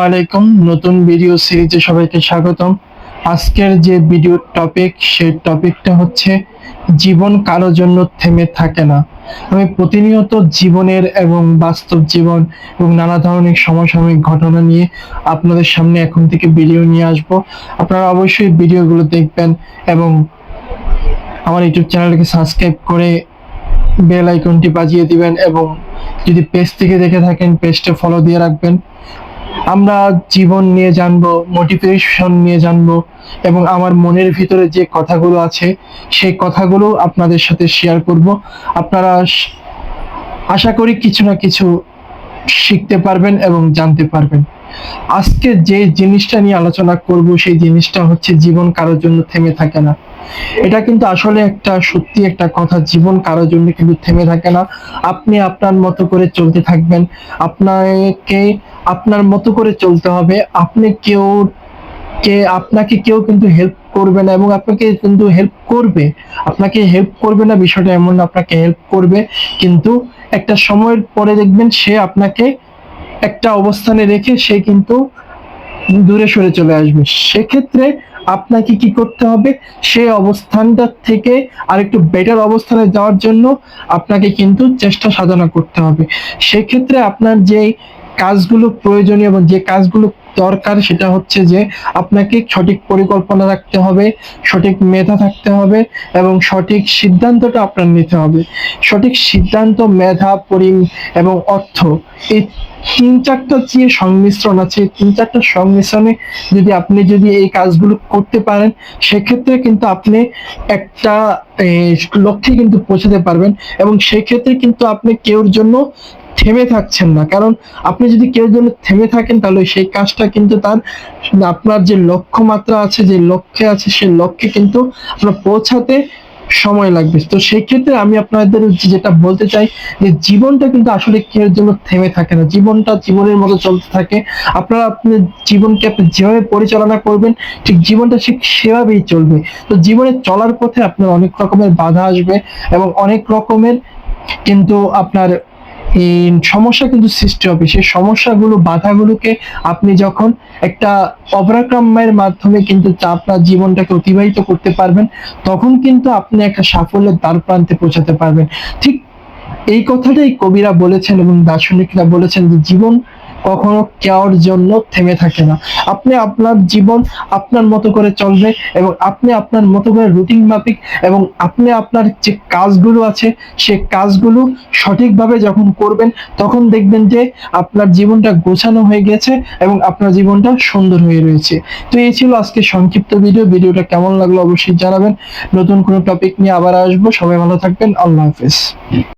আলাইকুম, নতুন ভিডিও সিরিজে সবাইকে স্বাগতম। আজকের যে ভিডিও টপিক সেই টপিকটা হচ্ছে জীবন কারও জন্য থেমে থাকে না। আমি প্রতিনিয়ত জীবনের এবং বাস্তব জীবন এবং নানা ধরনের সমসাময়িক ঘটনা নিয়ে আপনাদের সামনে এখন থেকে ভিডিও নিয়ে আসব। আপনারা অবশ্যই ভিডিওগুলো দেখবেন এবং আমার ইউটিউব চ্যানেলকে সাবস্ক্রাইব করে বেল আইকনটি বাজিয়ে দিবেন এবং যদি পেজ থেকে দেখে থাকেন পেজটা ফলো দিয়ে রাখবেন। আমরা জীবন নিয়ে জানব মোটিভেশন নিয়ে জানব এবং আমার মনের ভিতরে যে কথাগুলো আছে, সেই কথাগুলো আপনাদের সাথে শেয়ার করব। আপনারা আশা করি কিছু না কিছু শিখতে পারবেন এবং জানতে পারবেন। আজকে যে জিনিসটা নিয়ে আলোচনা করব, সেই জিনিসটা হচ্ছে জীবন কারোর জন্য থেমে থাকে না। এটা কিন্তু আসলে একটা সত্যি একটা কথা, জীবন কারোর জন্য কিন্তু থেমে থাকে না। আপনি আপনার মতো করে চলতে থাকবেন। আপনাকে, আপনার মতো করে চলতে হবে। আপনি কেউ, কে, আপনাকে কেউ কিন্তু হেল্প করবে না এবং আপনাকে কিন্তু হেল্প করবে। আপনাকে হেল্প করবে না, বিষয়টা এমন আপনাকে হেল্প করবে। কিন্তু একটা সময়ের পরে দেখবেন সে আপনাকে একটা অবস্থানে রেখে সে কিন্তু দূরে সরে চলে আসবে। সেক্ষেত্রে আপনাকে কি করতে হবে? সেই অবস্থানটা থেকে আরেকটু বেটার অবস্থানে যাওয়ার জন্য আপনাকে কিন্তু চেষ্টা সাধনা করতে হবে। সেক্ষেত্রে আপনার যে কাজগুলো প্রয়োজনীয় এবং যে কাজগুলো দরকার সেটা হচ্ছে যে আপনাকে সঠিক পরিকল্পনা রাখতে হবে, সঠিক মেধা থাকতে হবে এবং সঠিক সিদ্ধান্তটা আপনার নিতে হবে। সঠিক সিদ্ধান্ত, মেধা পরি এবং অর্থ এই তিন চারটা যে সংমিশ্রণ আছে তিন চারটা সংমিশ্রণে যদি আপনি যদি এই কাজগুলো করতে পারেন, সেক্ষেত্রে কিন্তু আপনি একটা লক্ষ্যে কিন্তু পৌঁছাতে পারবেন এবং সেক্ষেত্রে কিন্তু আপনি কেউর জন্য থেমে থাকছেন না। কারণ আপনি যদি কেউ জন্য থেমে থাকেন, তাহলে সেই কাজটা কিন্তু তার আপনার যে লক্ষ্যমাত্রা আছে, যে লক্ষ্যে আছে, সেই লক্ষ্যে কিন্তু আপনার পৌঁছাতে সময় লাগবে। তো সেই ক্ষেত্রে আমি আপনাদের যেটা বলতে চাই, যে জীবনটা কিন্তু আসলে কেউ জন্য থেমে থাকে না। জীবনটা জীবনের মতো চলতে থাকে। আপনারা আপনার জীবনকে আপনি যেভাবে পরিচালনা করবেন, ঠিক জীবনটা ঠিক সেভাবেই চলবে। তো জীবনে চলার পথে আপনার অনেক রকমের বাধা আসবে এবং অনেক রকমের কিন্তু আপনার সমস্যা কিন্তু সৃষ্টি হবে। সেই সমস্যাগুলো, বাধাগুলোকে আপনি যখন একটা অপরাক্রমের মাধ্যমে কিন্তু আপনার জীবনটাকে অতিবাহিত করতে পারবেন, তখন কিন্তু আপনি একটা সাফল্যের দ্বার প্রান্তে পৌঁছাতে পারবেন। ঠিক এই কথাটাই কবিরা বলেছেন এবং দার্শনিকরা বলেছেন যে জীবন কখনো কেউর জন্য থেমে থাকে না। আপনি আপনার জীবন আপনার মতো করে চলবে এবং আপনি আপনার মতো করে রুটিন মাফিক এবং আপনি আপনার যে কাজগুলো আছে, সে কাজগুলো সঠিকভাবে যখন করবেন, তখন দেখবেন যে আপনার জীবনটা গোছানো হয়ে গেছে এবং আপনার জীবনটা সুন্দর হয়ে রয়েছে। তো এই ছিল আজকে সংক্ষিপ্ত ভিডিও ভিডিওটা কেমন লাগল অবশ্যই জানাবেন। নতুন কোনো টপিক নিয়ে আবার আসব। সবাই ভালো থাকবেন। আল্লাহ হাফেজ।